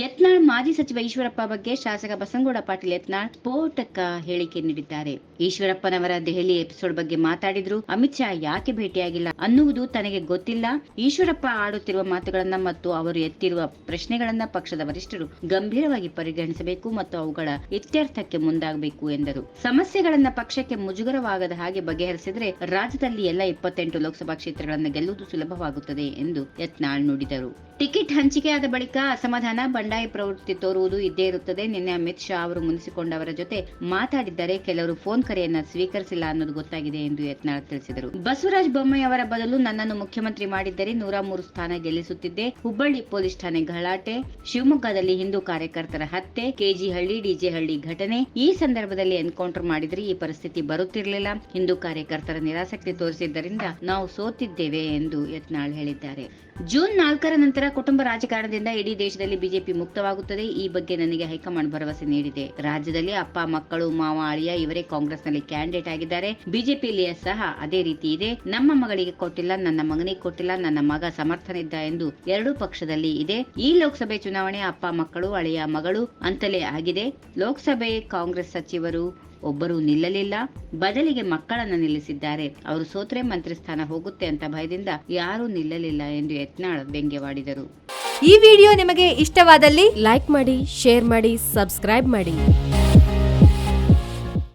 ಯತ್ನಾಳ್ ಮಾಜಿ ಸಚಿವ ಈಶ್ವರಪ್ಪ ಬಗ್ಗೆ ಶಾಸಕ ಬಸನಗೌಡ ಪಾಟೀಲ್ ಯತ್ನಾಳ್ ಸ್ಫೋಟಕ ಹೇಳಿಕೆ ನೀಡಿದ್ದಾರೆ. ಈಶ್ವರಪ್ಪನವರ ದೆಹಲಿ ಎಪಿಸೋಡ್ ಬಗ್ಗೆ ಮಾತಾಡಿದ್ರು. ಅಮಿತ್ ಶಾ ಯಾಕೆ ಭೇಟಿಯಾಗಿಲ್ಲ ಅನ್ನುವುದು ತನಗೆ ಗೊತ್ತಿಲ್ಲ. ಈಶ್ವರಪ್ಪ ಆಡುತ್ತಿರುವ ಮಾತುಗಳನ್ನ ಮತ್ತು ಅವರು ಎತ್ತಿರುವ ಪ್ರಶ್ನೆಗಳನ್ನ ಪಕ್ಷದ ವರಿಷ್ಠರು ಗಂಭೀರವಾಗಿ ಪರಿಗಣಿಸಬೇಕು ಮತ್ತು ಅವುಗಳ ಇತ್ಯರ್ಥಕ್ಕೆ ಮುಂದಾಗಬೇಕು ಎಂದರು. ಸಮಸ್ಯೆಗಳನ್ನ ಪಕ್ಷಕ್ಕೆ ಮುಜುಗರವಾಗದ ಹಾಗೆ ಬಗೆಹರಿಸಿದ್ರೆ ರಾಜ್ಯದಲ್ಲಿ ಎಲ್ಲ ಇಪ್ಪತ್ತೆಂಟು ಲೋಕಸಭಾ ಕ್ಷೇತ್ರಗಳನ್ನು ಗೆಲ್ಲುವುದು ಸುಲಭವಾಗುತ್ತದೆ ಎಂದು ಯತ್ನಾಳ್ ನುಡಿದರು. ಟಿಕೆಟ್ ಹಂಚಿಕೆಯಾದ ಬಳಿಕ ಅಸಮಾಧಾನ ಬಂಡಾಯ ಪ್ರವೃತ್ತಿ ತೋರುವುದು ಇದ್ದೇ ಇರುತ್ತದೆ. ನಿನ್ನೆ ಅಮಿತ್ ಶಾ ಅವರು ಮುನಿಸಿಕೊಂಡವರ ಜೊತೆ ಮಾತಾಡಿದ್ದರೆ. ಕೆಲವರು ಫೋನ್ ಕರೆಯನ್ನ ಸ್ವೀಕರಿಸಿಲ್ಲ ಅನ್ನೋದು ಗೊತ್ತಾಗಿದೆ ಎಂದು ಯತ್ನಾಳ್ ತಿಳಿಸಿದರು. ಬಸವರಾಜ ಬೊಮ್ಮಾಯಿ ಅವರ ಬದಲು ನನ್ನನ್ನು ಮುಖ್ಯಮಂತ್ರಿ ಮಾಡಿದ್ದರೆ ನೂರ ಮೂರು ಸ್ಥಾನ ಗೆಲ್ಲಿಸುತ್ತಿದ್ದೆ. ಹುಬ್ಬಳ್ಳಿ ಪೊಲೀಸ್ ಠಾಣೆ ಗಲಾಟೆ, ಶಿವಮೊಗ್ಗದಲ್ಲಿ ಹಿಂದೂ ಕಾರ್ಯಕರ್ತರ ಹತ್ಯೆ, ಕೆಜಿಹಳ್ಳಿ, ಡಿಜೆಹಳ್ಳಿ ಘಟನೆ. ಈ ಸಂದರ್ಭದಲ್ಲಿ ಎನ್ಕೌಂಟರ್ ಮಾಡಿದ್ರೆ ಈ ಪರಿಸ್ಥಿತಿ ಬರುತ್ತಿರಲಿಲ್ಲ. ಹಿಂದೂ ಕಾರ್ಯಕರ್ತರ ನಿರಾಸಕ್ತಿ ತೋರಿಸಿದ್ದರಿಂದ ನಾವು ಸೋತಿದ್ದೇವೆ ಎಂದು ಯತ್ನಾಳ್ ಹೇಳಿದ್ದಾರೆ. ಜೂನ್ ನಾಲ್ಕರ ನಂತರ ಕುಟುಂಬ ರಾಜಕಾರಣದಿಂದ ಇಡೀ ದೇಶದಲ್ಲಿ ಬಿಜೆಪಿ ಮುಕ್ತವಾಗುತ್ತದೆ. ಈ ಬಗ್ಗೆ ನನಗೆ ಹೈಕಮಾಂಡ್ ಭರವಸೆ ನೀಡಿದೆ. ರಾಜ್ಯದಲ್ಲಿ ಅಪ್ಪ, ಮಕ್ಕಳು, ಮಾವ, ಅಳಿಯ ಇವರೇ ಕಾಂಗ್ರೆಸ್ನಲ್ಲಿ ಕ್ಯಾಂಡಿಡೇಟ್ ಆಗಿದ್ದಾರೆ. ಬಿಜೆಪಿಯಲ್ಲಿ ಸಹ ಅದೇ ರೀತಿ ಇದೆ. ನಮ್ಮ ಮಗಳಿಗೆ ಕೊಟ್ಟಿಲ್ಲ, ನನ್ನ ಮಗನಿಗೆ ಕೊಟ್ಟಿಲ್ಲ, ನನ್ನ ಮಗ ಸಮರ್ಥನಿದ್ದ ಎಂದು ಎರಡೂ ಪಕ್ಷದಲ್ಲಿ ಇದೆ. ಈ ಲೋಕಸಭೆ ಚುನಾವಣೆ ಅಪ್ಪ, ಮಕ್ಕಳು, ಅಳಿಯ ಮಗಳು ಅಂತಲೇ ಆಗಿದೆ. ಲೋಕಸಭೆ ಕಾಂಗ್ರೆಸ್ ಸಚಿವರು ಒಬ್ಬರು ನಿಲ್ಲಲಿಲ್ಲ. ಬದಲಿಗೆ ಮಕ್ಕಳನ್ನ ನಿಲ್ಲಿಸಿದ್ದಾರೆ. ಅವರು ಸೋತ್ರೆ ಮಂತ್ರಿ ಸ್ಥಾನ ಹೋಗುತ್ತೆ ಅಂತ ಭಯದಿಂದ ಯಾರೂ ನಿಲ್ಲಲಿಲ್ಲ ಎಂದು ಯತ್ನಾಳ್ ವ್ಯಂಗ್ಯವಾಡಿದರು. ಈ ವಿಡಿಯೋ ನಿಮಗೆ ಇಷ್ಟವಾದಲ್ಲಿ ಲೈಕ್ ಮಾಡಿ, ಶೇರ್ ಮಾಡಿ, ಸಬ್ಸ್ಕ್ರೈಬ್ ಮಾಡಿ.